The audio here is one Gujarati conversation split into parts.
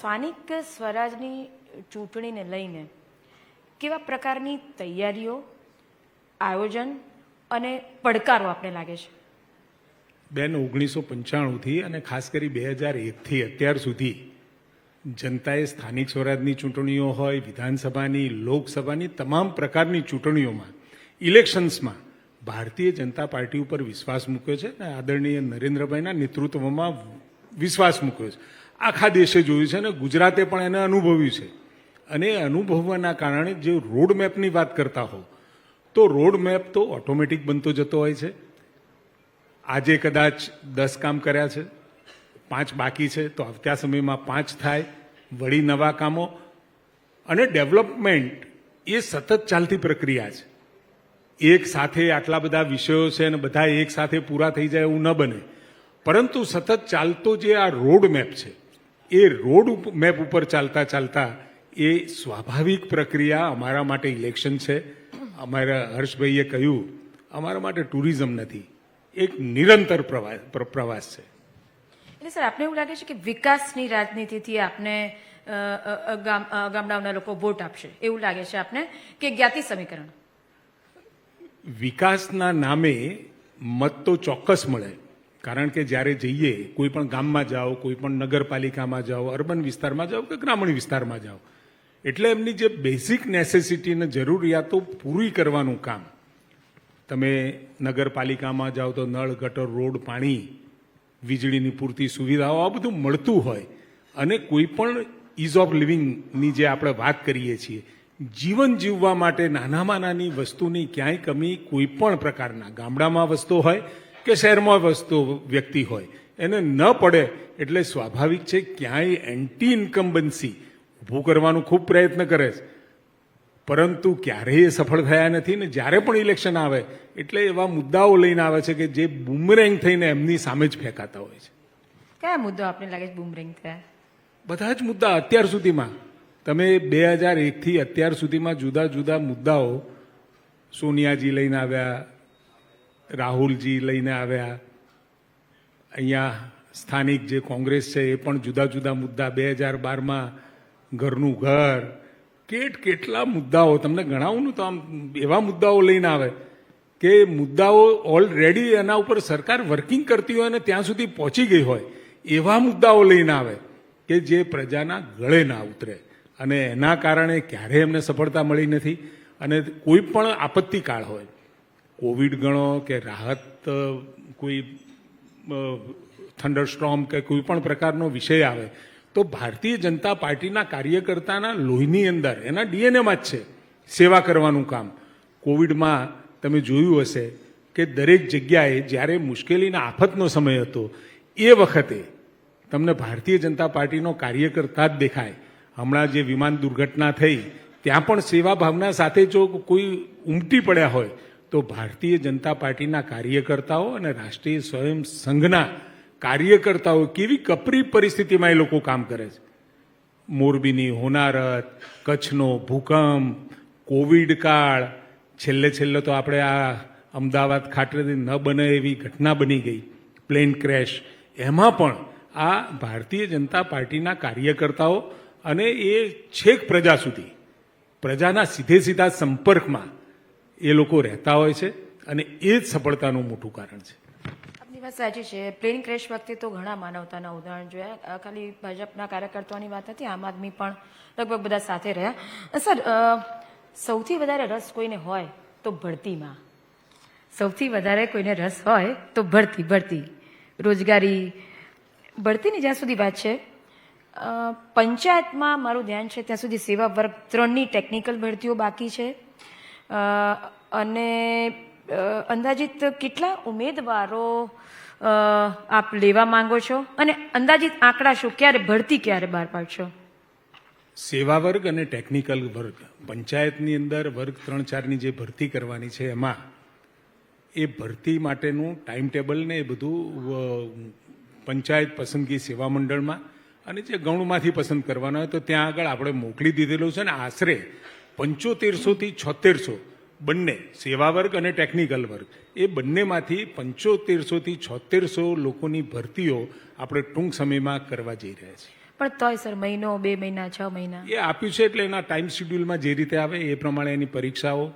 સ્થાનિક સ્વરાજની ચૂંટણીને લઈને કેવા પ્રકારની તૈયારીઓ, આયોજન અને પડકારો આપણે લાગે છે? બેન, ઓગણીસો પંચાણુંથી અને ખાસ કરી બે હજાર એકથી અત્યાર સુધી જનતાએ સ્થાનિક સ્વરાજની ચૂંટણીઓ હોય, વિધાનસભાની, લોકસભાની તમામ પ્રકારની ચૂંટણીઓમાં, ઇલેક્શન્સમાં ભારતીય જનતા પાર્ટી ઉપર વિશ્વાસ મૂક્યો છે અને આદરણીય નરેન્દ્રભાઈના નેતૃત્વમાં વિશ્વાસ મૂક્યો છે. આખા દેશે જોયું છે અને ગુજરાતે પણ એને અનુભવ્યું છે. અને એ અનુભવવાના કારણે જે રોડ મેપની વાત કરતા હો તો રોડ મેપ તો ઓટોમેટિક બનતો જતો હોય છે. આજે કદાચ દસ કામ કર્યા છે, પાંચ બાકી છે, તો આવતા સમયમાં પાંચ થાય, વળી નવા કામો. અને ડેવલપમેન્ટ એ સતત ચાલતી પ્રક્રિયા છે. એક સાથે આટલા બધા વિષયો છે અને બધા એક સાથે પૂરા થઈ જાય એવું ન બને. પરંતુ સતત ચાલતો જે આ રોડ મેપ છે એ રોડ મેપ ઉપર ચાલતા ચાલતા એ સ્વાભાવિક પ્રક્રિયા અમારા માટે ઇલેક્શન છે. અમારા હર્ષભાઈએ કહ્યું અમારા માટે ટુરિઝમ નથી. એક નિરંતર પ્રવાસ પ્રવાસ છે. એટલે સર આપને એવું લાગે છે કે વિકાસની રાજનીતિથી આપને ગામડાઓના લોકો વોટ આપશે? એવું લાગે છે આપને કે જ્ઞાતિ સમીકરણ? વિકાસના નામે મત તો ચોક્કસ મળે. કારણ કે જ્યારે જઈએ, કોઈ પણ ગામમાં જાઓ, કોઈ પણ નગરપાલિકામાં જાઓ, અર્બન વિસ્તારમાં જાઓ કે ગ્રામીણ વિસ્તારમાં જાઓ, એટલે એમની જે બેઝિક નેસેસિટીને જરૂરિયાતો પૂરી કરવાનું કામ. તમે નગરપાલિકામાં જાઓ તો નળ, ગટર, રોડ, પાણી, વીજળીની પૂરતી સુવિધાઓ, આ બધું મળતું હોય. અને કોઈ પણ ઇઝ ઓફ લિવિંગની જે આપણે વાત કરીએ છીએ, જીવન જીવવા માટે નાનામાં નાની વસ્તુની ક્યાંય કમી કોઈ પણ પ્રકારના ગામડામાં વસ્તુ હોય કે શહેરમાં વસ્તુ વ્યક્તિ હોય. એને ન પડે એટલે સ્વાભાવિક છે ક્યાંય એન્ટી ઇન્કમ્બન્સી ઊભું કરવાનું ખૂબ પ્રયત્ન કરે છે. પરંતુ ક્યારેય એ સફળ થયા નથી ને જ્યારે પણ ઇલેક્શન આવે એટલે એવા મુદ્દાઓ લઈને આવે છે કે જે બુમરેંગ થઈને એમની સામે જ ફેંકાતા હોય છે. કયા મુદ્દો આપને લાગે છે બુમરેંગ થયા? બધા જ મુદ્દા અત્યાર સુધીમાં. તમે બે હજાર એકથી અત્યાર સુધીમાં જુદા જુદા મુદ્દાઓ સોનિયાજી લઈને આવ્યા રાહુલજી લઈને આવ્યા. અહીંયા સ્થાનિક જે કોંગ્રેસ છે એ પણ જુદા જુદા મુદ્દા બે હજાર બારમાં ઘરનું ઘર, કેટ કેટલા મુદ્દાઓ, તમને ગણાવું તો આમ એવા મુદ્દાઓ લઈને આવે કે મુદ્દાઓ ઓલરેડી એના ઉપર સરકાર વર્કિંગ કરતી હોય અને ત્યાં સુધી પહોંચી ગઈ હોય, એવા મુદ્દાઓ લઈને આવે કે જે પ્રજાના ગળે ના ઉતરે. અને એના કારણે ક્યારેય એમને સફળતા મળી નથી અને કોઈ પણ આપત્તિકાળ હોય. કોવિડ ગણો કે રાહત કોઈ થંડરસ્ટ્રોમ કે કોઈ પણ પ્રકારનો વિષય આવે, તો ભારતીય જનતા પાર્ટીના કાર્યકર્તાના લોહીની અંદર, એના ડીએનએમાં જ છે, સેવા કરવાનું કામ. કોવિડમાં તમે જોયું હશે કે દરેક જગ્યાએ જ્યારે મુશ્કેલીના આફતનો સમય હતો, એ વખતે તમને ભારતીય જનતા પાર્ટીનો કાર્યકર્તા જ દેખાય. હમણાં જે વિમાન દુર્ઘટના થઈ, ત્યાં પણ સેવા ભાવના સાથે જો કોઈ ઉમટી પડ્યા હોય તો ભારતીય જનતા પાર્ટીના કાર્યકર્તાઓ અને રાષ્ટ્રીય સ્વયં સંઘના કાર્યકર્તાઓ કેવી કપરી પરિસ્થિતિમાં એ લોકો કામ કરે છે? મોરબીની હોનારત, કચ્છનો ભૂકંપ, કોવિડ કાળ, છેલ્લે છેલ્લે તો આપણે આ અમદાવાદ ખાતેથી ન બને એવી ઘટના બની ગઈ, પ્લેન ક્રેશ. એમાં પણ આ ભારતીય જનતા પાર્ટીના કાર્યકર્તાઓ અને એ છેક પ્રજા સુધી, પ્રજાના સીધે સીધા સંપર્કમાં એ લોકો રહેતા હોય છે અને એ જ સફળતાનું મોટું કારણ છે. આપની વાત સાચી છે. પ્લેન ક્રેશ વખતે તો ઘણા માનવતાના ઉદાહરણ જોયા. ખાલી ભાજપના કાર્યકર્તાઓની વાત હતી આમ આદમી પણ લગભગ બધા સાથે રહ્યા. સર સૌથી વધારે રસ કોઈને હોય તો ભરતીમાં. સૌથી વધારે કોઈને રસ હોય તો ભરતી ભરતી. રોજગારી. ભરતીની જ્યાં સુધી વાત છે પંચાયતમાં મારું ધ્યાન છે ત્યાં સુધી સેવા વર્ગ ત્રણની ટેકનિકલ ભરતીઓ બાકી છે. અને અંદાજિત કેટલા ઉમેદવારો આપ લેવા માંગો છો? અને અંદાજિત આંકડા શું? ક્યારે ભરતી, ક્યારે બહાર પાડશો? સેવા વર્ગ અને ટેકનિકલ વર્ગ. પંચાયતની અંદર વર્ગ ત્રણ ચારની જે ભરતી કરવાની છે એમાં, એ ભરતી માટેનું ટાઈમ ટેબલ ને એ બધું પંચાયત પસંદગી સેવા મંડળમાં અને જે ગૌણમાંથી પસંદ કરવાના હોય તો ત્યાં આગળ આપણે મોકલી દીધેલું છે ને આશરે પંચોતેરસોથી છોતેરસો બંને સેવા વર્ગ અને ટેકનિકલ વર્ગ. એ બંનેમાંથી પંચોતેરસોથી છોતેરસો લોકોની ભરતીઓ આપણે ટૂંક સમયમાં કરવા જઈ રહ્યા છીએ. પણ તોય સર મહિનો બે મહિના છ મહિના? એ આપ્યું છે એટલે એના ટાઈમ શેડ્યુલમાં જે રીતે આવે એ પ્રમાણે એની પરીક્ષાઓ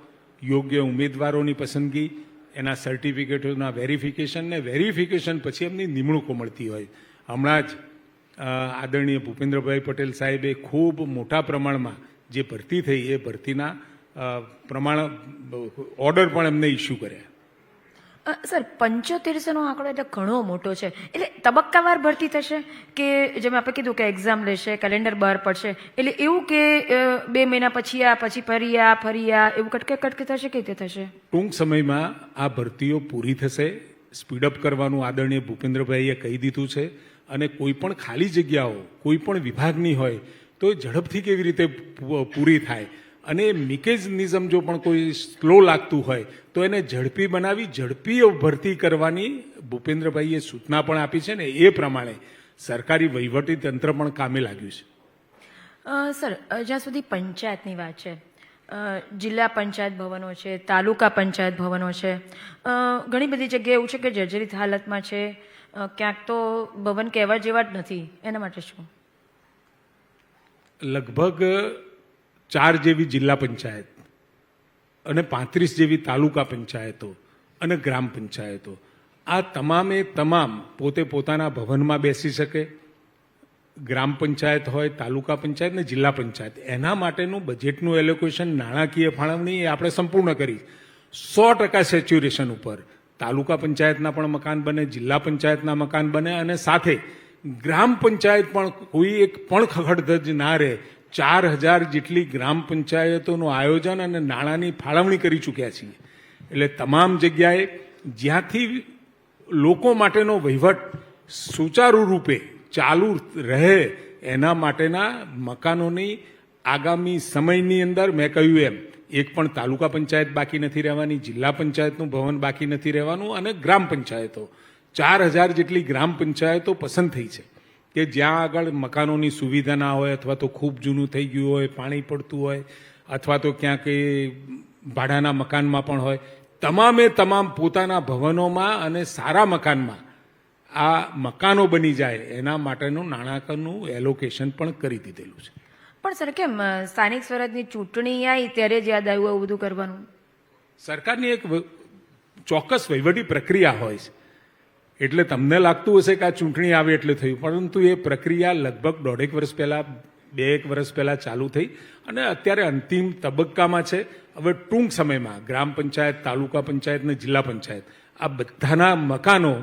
યોગ્ય ઉમેદવારોની પસંદગી એના સર્ટિફિકેટોના વેરિફિકેશન ને વેરિફિકેશન પછી એમની નિમણૂકો મળતી હોય. હમણાં જ આદરણીય ભૂપેન્દ્રભાઈ પટેલ સાહેબે ખૂબ મોટા પ્રમાણમાં જે ભરતી થઈ એ ભરતીના પ્રમાણ ઓર્ડર પણ એમને ઇસ્યુ કર્યા. સર પંચોતેરસોનો આંકડો એટલે ઘણો મોટો છે. એટલે તબક્કાવાર ભરતી થશે કે જેમ આપણે કીધું કે એક્ઝામ લેશે કેલેન્ડર બહાર પડશે એટલે એવું કે બે મહિના પછી આ પછી ફરી આ ફરી આ એવું કટકે કટકે થશે કે રીતે થશે? ટૂંક સમયમાં આ ભરતીઓ પૂરી થશે. સ્પીડઅપ કરવાનું આદરણીય ભૂપેન્દ્રભાઈએ કહી દીધું છે. અને કોઈ પણ ખાલી જગ્યાઓ કોઈ પણ વિભાગની હોય તો એ ઝડપથી કેવી રીતે પૂરી થાય? અને મિકેનિઝમ જો પણ કોઈ સ્લો લાગતું હોય, તો એને ઝડપી બનાવી, ઝડપી ભરતી કરવાની ભૂપેન્દ્રભાઈએ સૂચના પણ આપી છે ને, એ પ્રમાણે સરકારી વહીવટી તંત્ર પણ કામે લાગ્યું છે. સર જ્યાં સુધી પંચાયતની વાત છે જિલ્લા પંચાયત ભવનો છે, તાલુકા પંચાયત ભવનો છે ઘણી બધી જગ્યાએ એવું છે કે જર્જરિત હાલતમાં છે ક્યાંક તો ભવન કહેવા જેવા જ નથી. એના માટે શું? લગભગ ચાર જેવી જિલ્લા પંચાયત અને પાંત્રીસ જેવી તાલુકા પંચાયતો અને ગ્રામ પંચાયતો. આ તમામે તમામ પોતે પોતાના ભવનમાં બેસી શકે. ગ્રામ પંચાયત હોય, તાલુકા પંચાયત ને જિલ્લા પંચાયત. એના માટેનું બજેટનું એલોકેશન નાણાકીય ફાળવણી એ આપણે સંપૂર્ણ કરી. સો ટકા સેચ્યુરેશન ઉપર. તાલુકા પંચાયતના પણ મકાન બને, જિલ્લા પંચાયતના મકાન બને અને સાથે ગ્રામ પંચાયત પણ કોઈ એક પણ ખખડધજ ના રહે. ચાર હજાર જેટલી ગ્રામ પંચાયતોનું આયોજન અને નાણાંની ફાળવણી કરી ચૂક્યા છીએ. એટલે તમામ જગ્યાએ જ્યાંથી લોકો માટેનો વહીવટ સુચારુ રૂપે ચાલુ રહે એના માટેના મકાનોની આગામી સમયની અંદર મેં કહ્યું એમ, એક પણ તાલુકા પંચાયત બાકી નથી રહેવાની, જિલ્લા પંચાયતનું ભવન બાકી નથી રહેવાનું અને ગ્રામ પંચાયતો. ચાર હજાર જેટલી ગ્રામ પંચાયતો પસંદ થઈ છે કે જ્યાં આગળ મકાનોની સુવિધા ના હોય અથવા તો ખૂબ જૂનું થઈ ગયું હોય પાણી પડતું હોય અથવા તો ક્યાંક ભાડાના મકાનમાં પણ હોય તમામે તમામ પોતાના ભવનોમાં અને સારા મકાનમાં આ મકાનો બની જાય એના માટેનું નાણાકીયનું એલોકેશન પણ કરી દીધેલું છે. પણ સર કેમ સ્થાનિક સ્વરાજની ચૂંટણી આવી ત્યારે જ યાદ આવ્યું આવું બધું કરવાનું? સરકારની એક ચોક્કસ વહીવટી પ્રક્રિયા હોય છે. એટલે તમને લાગતું હશે કે આ ચૂંટણી આવી એટલે થયું, પરંતુ એ પ્રક્રિયા લગભગ દોઢેક વર્ષ પહેલા બે એક વર્ષ પહેલા ચાલુ થઈ અને અત્યારે અંતિમ તબક્કામાં છે. હવે ટૂંક સમયમાં ગ્રામ પંચાયત, તાલુકા પંચાયત અને જિલ્લા પંચાયત, આ બધાના મકાનો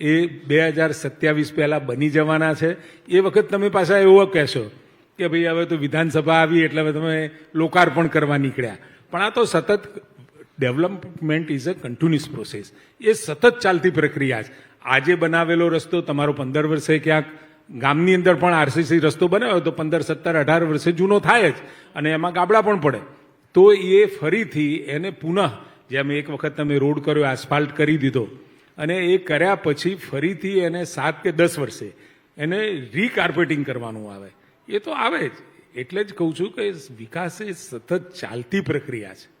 એ બે હજાર સત્યાવીસ પહેલાં બની જવાના છે. એ વખત તમે પાછા એવો કહેશો કે ભાઈ હવે તો વિધાનસભા આવી એટલે હવે તમે લોકાર્પણ કરવા નીકળ્યા. પણ આ તો સતત development is a continuous process. એ સતત ચાલતી પ્રક્રિયા છે. આજે બનાવેલો રસ્તો તમારો પંદર વર્ષે ક્યાંક ગામની અંદર પણ આરસીસી રસ્તો બનાવ્યો તો પંદર, સત્તર, અઢાર વર્ષે જૂનો થાય જ અને એમાં ગાબડા પણ પડે. તો એ ફરીથી એને પુનઃ જેમ એક વખત તમે રોડ કર્યો આસફાલ્ટ કરી દીધો અને એ કર્યા પછી ફરીથી એને સાત કે દસ વર્ષે એને રીકાર્પેટિંગ કરવાનું આવે. એ તો આવે જ. એટલે જ કહું છું કે વિકાસ એ સતત ચાલતી પ્રક્રિયા છે.